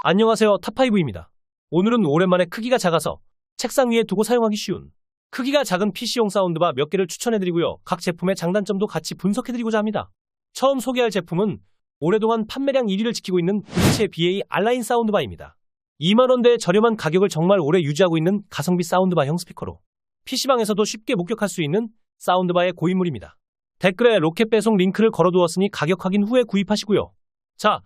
안녕하세요 탑5입니다. 오늘은 오랜만에 크기가 작아서 책상 위에 두고 사용하기 쉬운 크기가 작은 PC용 사운드바 몇 개를 추천해드리고요. 각 제품의 장단점도 같이 분석해드리고자 합니다. 처음 소개할 제품은 오랫동안 판매량 1위를 지키고 있는 브리치의 BA 알라인 사운드바입니다. 2만원대의 저렴한 가격을 정말 오래 유지하고 있는 가성비 사운드바형 스피커로 PC방에서도 쉽게 목격할 수 있는 사운드바의 고인물입니다. 댓글에 로켓 배송 링크를 걸어두었으니 가격 확인 후에 구입하시고요. 자,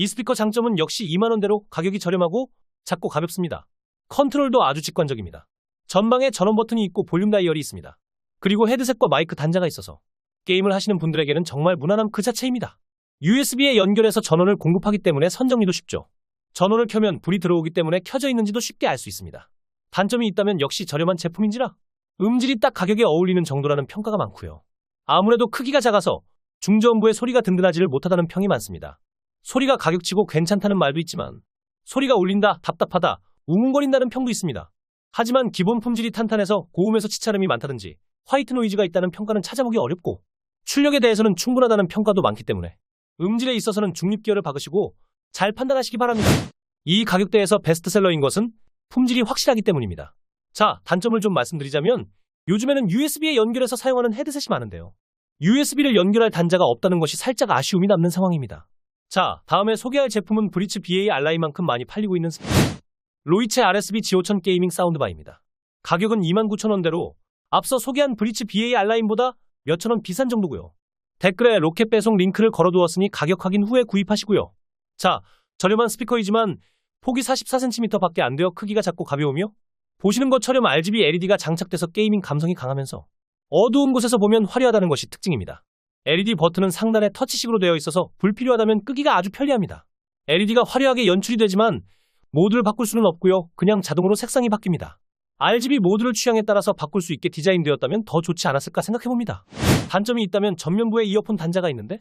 이 스피커 장점은 역시 2만원대로 가격이 저렴하고 작고 가볍습니다. 컨트롤도 아주 직관적입니다. 전방에 전원 버튼이 있고 볼륨 다이얼이 있습니다. 그리고 헤드셋과 마이크 단자가 있어서 게임을 하시는 분들에게는 정말 무난함 그 자체입니다. USB에 연결해서 전원을 공급하기 때문에 선정리도 쉽죠. 전원을 켜면 불이 들어오기 때문에 켜져 있는지도 쉽게 알 수 있습니다. 단점이 있다면 역시 저렴한 제품인지라 음질이 딱 가격에 어울리는 정도라는 평가가 많고요. 아무래도 크기가 작아서 중저음부의 소리가 든든하지를 못하다는 평이 많습니다. 소리가 가격치고 괜찮다는 말도 있지만 소리가 울린다, 답답하다, 웅웅거린다는 평도 있습니다. 하지만 기본 품질이 탄탄해서 고음에서 치차름이 많다든지 화이트 노이즈가 있다는 평가는 찾아보기 어렵고 출력에 대해서는 충분하다는 평가도 많기 때문에 음질에 있어서는 중립기어를 박으시고 잘 판단하시기 바랍니다. 이 가격대에서 베스트셀러인 것은 품질이 확실하기 때문입니다. 자, 단점을 좀 말씀드리자면 요즘에는 USB에 연결해서 사용하는 헤드셋이 많은데요. USB를 연결할 단자가 없다는 것이 살짝 아쉬움이 남는 상황입니다. 자, 다음에 소개할 제품은 브리츠 BA 알라이만큼 많이 팔리고 있는 스피커. 로이체 RSB G5000 게이밍 사운드바입니다. 가격은 29,000원대로 앞서 소개한 브리츠 BA 알라인보다 몇천 원 비싼 정도고요. 댓글에 로켓 배송 링크를 걸어두었으니 가격 확인 후에 구입하시고요. 자, 저렴한 스피커이지만 폭이 44cm 밖에 안 되어 크기가 작고 가벼우며 보시는 것처럼 RGB LED가 장착돼서 게이밍 감성이 강하면서 어두운 곳에서 보면 화려하다는 것이 특징입니다. LED 버튼은 상단에 터치식으로 되어 있어서 불필요하다면 끄기가 아주 편리합니다. LED가 화려하게 연출이 되지만 모드를 바꿀 수는 없고요. 그냥 자동으로 색상이 바뀝니다. RGB 모드를 취향에 따라서 바꿀 수 있게 디자인되었다면 더 좋지 않았을까 생각해봅니다. 단점이 있다면 전면부에 이어폰 단자가 있는데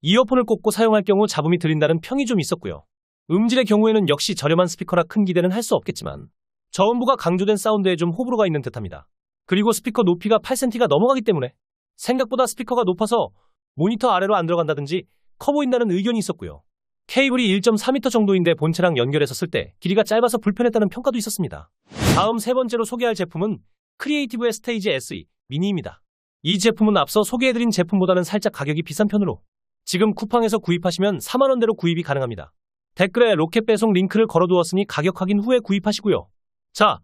이어폰을 꽂고 사용할 경우 잡음이 들린다는 평이 좀 있었고요. 음질의 경우에는 역시 저렴한 스피커라 큰 기대는 할 수 없겠지만 저음부가 강조된 사운드에 좀 호불호가 있는 듯합니다. 그리고 스피커 높이가 8cm가 넘어가기 때문에 생각보다 스피커가 높아서 모니터 아래로 안 들어간다든지 커 보인다는 의견이 있었고요. 케이블이 1.4m 정도인데 본체랑 쓸때 길이가 짧아서 불편했다는 평가도 있었습니다. 다음 세 번째로 소개할 제품은 크리에이티브의 스테이지 SE 미니입니다. 이 제품은 앞서 소개해드린 제품보다는 살짝 가격이 비싼 편으로 지금 쿠팡에서 구입하시면 4만원대로 구입이 가능합니다. 댓글에 로켓 배송 링크를 걸어두었으니 가격 확인 후에 구입하시고요. 자,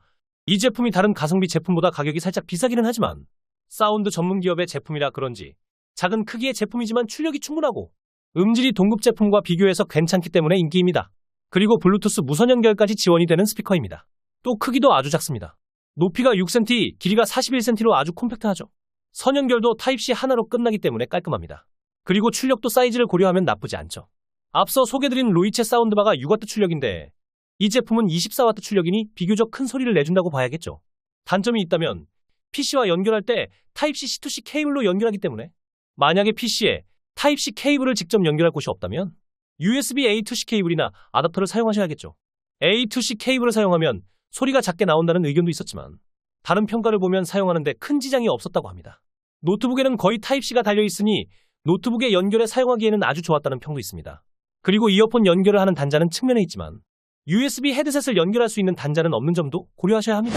이 제품이 다른 가성비 제품보다 가격이 살짝 비싸기는 하지만 사운드 전문 기업의 제품이라 그런지 작은 크기의 제품이지만 출력이 충분하고 음질이 동급 제품과 비교해서 괜찮기 때문에 인기입니다. 그리고 블루투스 무선 연결까지 지원이 되는 스피커입니다. 또 크기도 아주 작습니다. 높이가 6cm, 길이가 41cm로 아주 콤팩트하죠. 선 연결도 타입C 하나로 끝나기 때문에 깔끔합니다. 그리고 출력도 사이즈를 고려하면 나쁘지 않죠. 앞서 소개드린 로이체 사운드바가 6W 출력인데 이 제품은 24W 출력이니 비교적 큰 소리를 내준다고 봐야겠죠. 단점이 있다면 PC와 연결할 때 타입C C2C 케이블로 연결하기 때문에 만약에 PC에 타입C 케이블을 직접 연결할 곳이 없다면 USB A2C 케이블이나 아답터를 사용하셔야겠죠. A2C 케이블을 사용하면 소리가 작게 나온다는 의견도 있었지만 다른 평가를 보면 사용하는데 큰 지장이 없었다고 합니다. 노트북에는 거의 타입C가 달려있으니 노트북에 연결해 사용하기에는 아주 좋았다는 평도 있습니다. 그리고 이어폰 연결을 하는 단자는 측면에 있지만 USB 헤드셋을 연결할 수 있는 단자는 없는 점도 고려하셔야 합니다.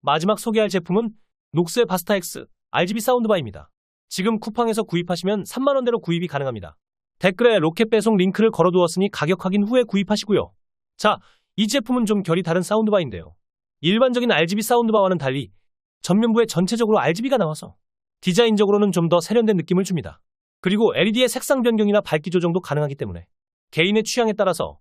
마지막 소개할 제품은 녹스의 바스타 X RGB 사운드바입니다. 지금 쿠팡에서 구입하시면 3만원대로 구입이 가능합니다. 댓글에 로켓 배송 링크를 걸어두었으니 가격 확인 후에 구입하시고요. 자, 이 제품은 좀 결이 다른 사운드바인데요. 일반적인 RGB 사운드바와는 달리 전면부에 전체적으로 RGB가 나와서 디자인적으로는 좀 더 세련된 느낌을 줍니다. 그리고 LED의 색상 변경이나 밝기 조정도 가능하기 때문에 개인의 취향에 따라서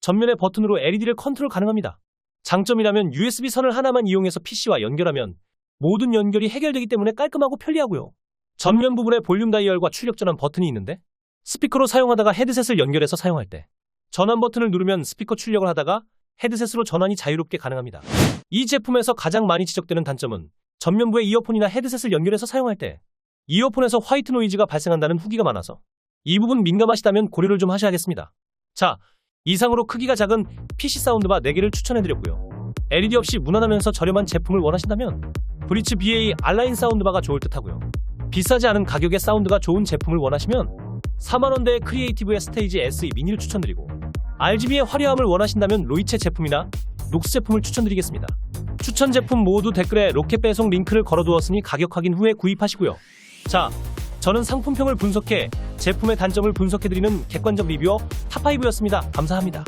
전면의 버튼으로 LED를 컨트롤 가능합니다. 장점이라면 USB 선을 하나만 이용해서 PC와 연결하면 모든 연결이 해결되기 때문에 깔끔하고 편리하고요. 전면 부분에 볼륨 다이얼과 출력 전환 버튼이 있는데 스피커로 사용하다가 헤드셋을 연결해서 사용할 때 전환 버튼을 누르면 스피커 출력을 하다가 헤드셋으로 전환이 자유롭게 가능합니다. 이 제품에서 가장 많이 지적되는 단점은 전면부에 이어폰이나 헤드셋을 연결해서 사용할 때 이어폰에서 화이트 노이즈가 발생한다는 후기가 많아서 이 부분 민감하시다면 고려를 좀 하셔야겠습니다. 자, 이상으로 크기가 작은 PC 사운드바 4개를 추천해드렸고요. LED 없이 무난하면서 저렴한 제품을 원하신다면 브리츠 BA 알라인 사운드바가 좋을 듯하고요. 비싸지 않은 가격의 사운드가 좋은 제품을 원하시면 4만원대의 크리에이티브의 스테이지 SE 미니를 추천드리고 RGB의 화려함을 원하신다면 로이체 제품이나 녹스 제품을 추천드리겠습니다. 추천 제품 모두 댓글에 로켓 배송 링크를 걸어두었으니 가격 확인 후에 구입하시고요. 자, 저는 상품평을 분석해 제품의 단점을 분석해드리는 객관적 리뷰어 탑5였습니다. 감사합니다.